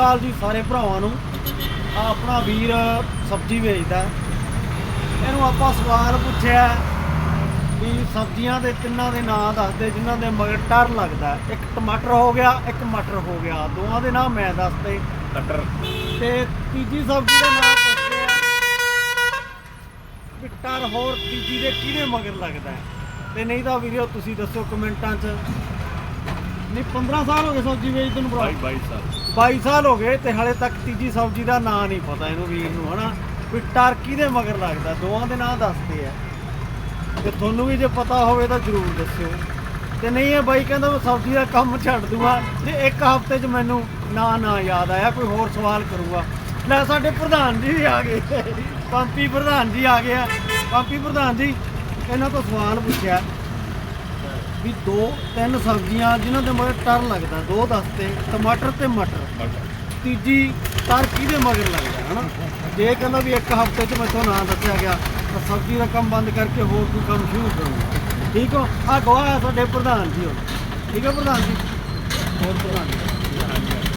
ਕਾਲ ਜੀ ਸਾਰੇ ਭਰਾਵਾਂ ਨੂੰ। ਆਹ ਆਪਣਾ ਵੀਰ ਸਬਜ਼ੀ ਵੇਚਦਾ। ਇਹਨੂੰ ਆਪਾਂ ਸਵਾਲ ਪੁੱਛਿਆ ਵੀ ਸਬਜ਼ੀਆਂ ਦੇ ਤਿੰਨਾਂ ਦੇ ਨਾਂ ਦੱਸ ਦੇ ਜਿਨ੍ਹਾਂ ਦੇ ਮਗਰ ਟਰ ਲੱਗਦਾ। ਇੱਕ ਟਮਾਟਰ ਹੋ ਗਿਆ ਇੱਕ ਮਟਰ ਹੋ ਗਿਆ। ਦੋਵਾਂ ਦੇ ਨਾਮ ਮੈਂ ਦੱਸਦੇ ਕਟਰ ਤੇ ਤੀਜੀ ਸਬਜ਼ੀ ਦਾ ਨਾਮ ਪੁੱਛਿਆ ਵੀ ਟਰ ਹੋਰ ਤੀਜੀ ਦੇ ਕਿਹਦੇ ਮਗਰ ਲੱਗਦਾ? ਤੇ ਨਹੀਂ ਤਾਂ ਵੀਡੀਓ ਤੁਸੀਂ ਦੱਸੋ ਕਮੈਂਟਾਂ 'ਚ। ਨਹੀਂ 15 ਸਾਲ ਹੋ ਗਏ ਸਬਜ਼ੀ ਵੇਚਦੇ ਨੂੰ ਭਰਾ। 22 ਸਾਲ। 22 ਸਾਲ ਹੋ ਗਏ ਤੇ ਹਲੇ ਤੱਕ ਤੀਜੀ ਸਬਜ਼ੀ ਦਾ ਨਾਂ ਨਹੀਂ ਪਤਾ ਇਹਨੂੰ ਵੀਰ ਨੂੰ ਹਨਾ? ਵੀ ਟਰਕੀ ਦੇ ਮਗਰ ਲੱਗਦਾ ਦੋਵਾਂ ਦੇ ਨਾਂ ਦੱਸਦੇ ਆ। ਤੇ ਤੁਹਾਨੂੰ ਵੀ ਜੇ ਪਤਾ ਹੋਵੇ ਤਾਂ ਜਰੂਰ ਦੱਸਿਓ। ਤੇ ਨਹੀਂ ਇਹ ਬਾਈ ਕਹਿੰਦਾ ਮੈਂ ਸਬਜ਼ੀ ਦਾ ਕੰਮ ਛੱਡ ਦੂੰਗਾ। ਤੇ ਇੱਕ ਹਫ਼ਤੇ 'ਚ ਮੈਨੂੰ ਨਾਂ ਨਾ ਯਾਦ ਆਇਆ ਕੋਈ ਹੋਰ ਸਵਾਲ ਕਰੂਗਾ। ਲੈ ਸਾਡੇ ਪ੍ਰਧਾਨ ਜੀ ਵੀ ਆ ਗਏ। ਪੰਪੀ ਪ੍ਰਧਾਨ ਜੀ ਆ ਗਏ ਆ। ਪੰਪੀ ਪ੍ਰਧਾਨ ਜੀ ਇਹਨਾਂ ਤੋਂ ਸਵਾਲ ਪੁੱਛਿਆ। ਵੀ ਦੋ ਤਿੰਨ ਸਬਜ਼ੀਆਂ ਜਿਨ੍ਹਾਂ ਦੇ ਮਗਰ ਟਰ ਲੱਗਦਾ ਦੋ ਦੱਸਤੇ ਟਮਾਟਰ ਤੇ ਮਟਰ। ਤੀਜੀ ਤਰ ਕਿਹਦੇ ਮਗਰ ਲੱਗਦਾ ਹਨਾ? ਜੇ ਕਹਿੰਦਾ ਵੀ ਇੱਕ ਹਫ਼ਤੇ 'ਚ ਮੈਥੋਂ ਨਾਂ ਦੱਸਿਆ ਗਿਆ ਤਾਂ ਸਬਜ਼ੀ ਦਾ ਕੰਮ ਬੰਦ ਕਰਕੇ ਹੋਰ ਕੋਈ ਕੰਮ ਸ਼ੁਰੂ ਕਰੂੰਗਾ ਠੀਕ ਹੋ? ਆ ਗਵਾਹ ਹੈ ਸਾਡੇ ਪ੍ਰਧਾਨ ਜੀ ਹੁਣ। ਠੀਕ ਹੈ ਪ੍ਰਧਾਨ ਜੀ? ਹੋਰ ਪ੍ਰਧਾਨ ਜੀ।